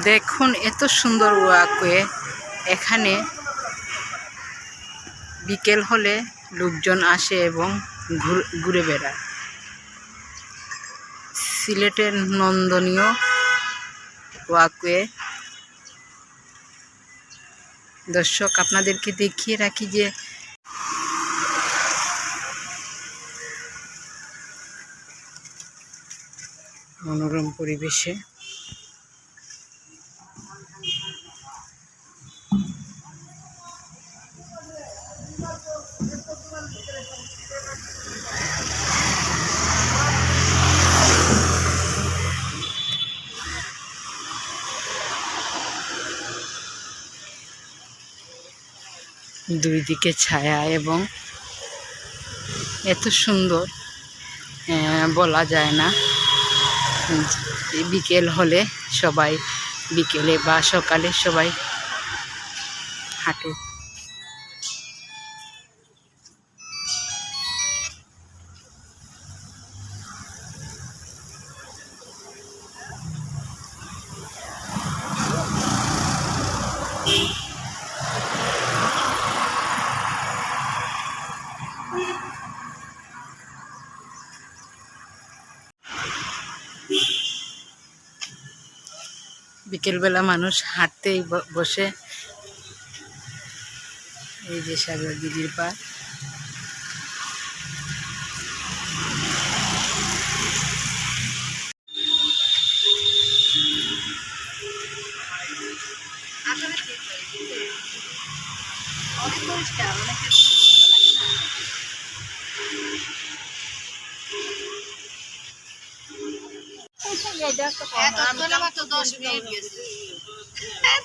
দেখুন, এত সুন্দর ওয়াকওয়ে এখানে বিকেল হলে লোকজন আসে এবং ঘুর- বেড়ায়। সিলেটের নন্দনীয় ওয়াকওয়ে দর্শক, আপনাদেরকে দেখিয়ে রাখি যে মনোরম পরিবেশে দুই দিকে ছায়া এবং এত সুন্দর বলা যায় না। বিকেল হলে সবাই বিকেলে বা সকালে সবাই হাঁটে। বিকেলবেলা মানুষ হাঁটতেই বসে। এই যে সাগর দিদির পার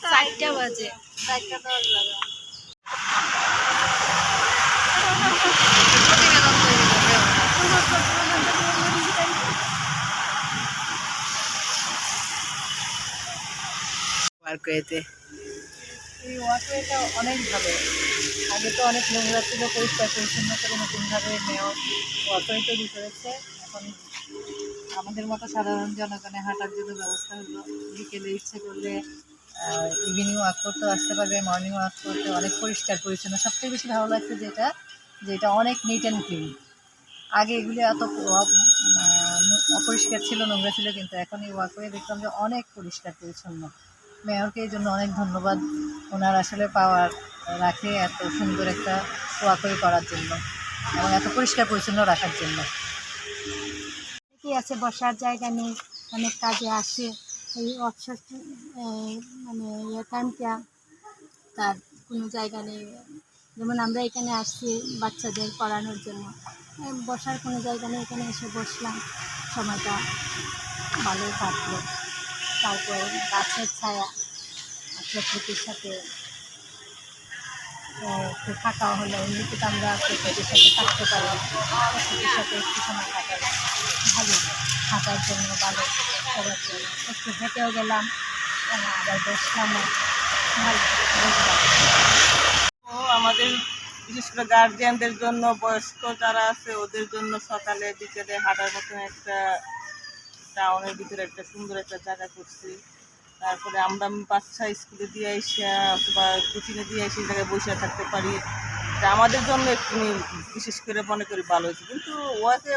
চারটা বাজে। পার্কওয়েতে এই ওয়াটারটা অনেক ভালো। আগে তো অনেক নোংরা ছিল পরিষ্কার পরিচ্ছন্ন করে নতুনভাবে নেওয়া ওয়াটার তৈরি করেছে। এখন আমাদের মতো সাধারণ জনগণে হাঁটার জন্য ব্যবস্থা হলো। বিকেলে ইচ্ছে করলে ইভিনিং ওয়াক করতেও আসতে পারবে মর্নিং ওয়াক করতে অনেক পরিষ্কার, পরিচ্ছন্ন। সবথেকে বেশি ভালো লাগছে যেটা যেটা অনেক নিট অ্যান্ড ক্লিন আগে এগুলি এত অপরিষ্কার ছিল, নোংরা ছিল, কিন্তু এখন এই ওয়াকওয়ে দেখলাম যে অনেক পরিষ্কার, পরিচ্ছন্ন। মেয়রকে এই জন্য অনেক ধন্যবাদ। ওনার আসলে পাওয়ার রাখে এত সুন্দর একটা ওয়াকওয়ে করার জন্য এবং এত পরিষ্কার, পরিচ্ছন্ন রাখার জন্য। কি আছে, বসার জায়গা নেই, অনেক কাজে আসে। এই অবসর মানে ইয়ে টাইমটা তার কোনো জায়গা নেই। যেমন আমরা এখানে আসছি বাচ্চাদের পড়ানোর জন্য। বসার কোনো জায়গা নেই, এখানে এসে বসলাম। সময়টা ভালোই কাটলো। তারপর গাছের ছায়া প্রকৃতির সাথে একটু থাকাও হলো এমনিতে তো আমরা প্রকৃতির সাথে থাকতে পারি। প্রকৃতির সাথে একটু সময় কাটালাম ভালো হাঁটার জন্য ভালো সবার জন্য। একটু হেঁটেও গেলাম, আবার বসলামও ভালো বুঝলাম আমাদের, বিশেষ করে গার্জিয়ানদের জন্য, বয়স্ক যারা আছে, ওদের জন্য সকালে, বিকেলে হাঁটার মতন একটা টাউনের ভিতরে একটা সুন্দর একটা জায়গা করছি। তারপরে আমরা বাচ্চা স্কুলে দিয়ে এসে, অথবা কোচিংয়ে দিয়ে আসি জায়গায় বসে থাকতে পারি। আমাদের জন্য একটু বিশেষ করে মনে করি ভালো হয়েছে। কিন্তু ওয়াকে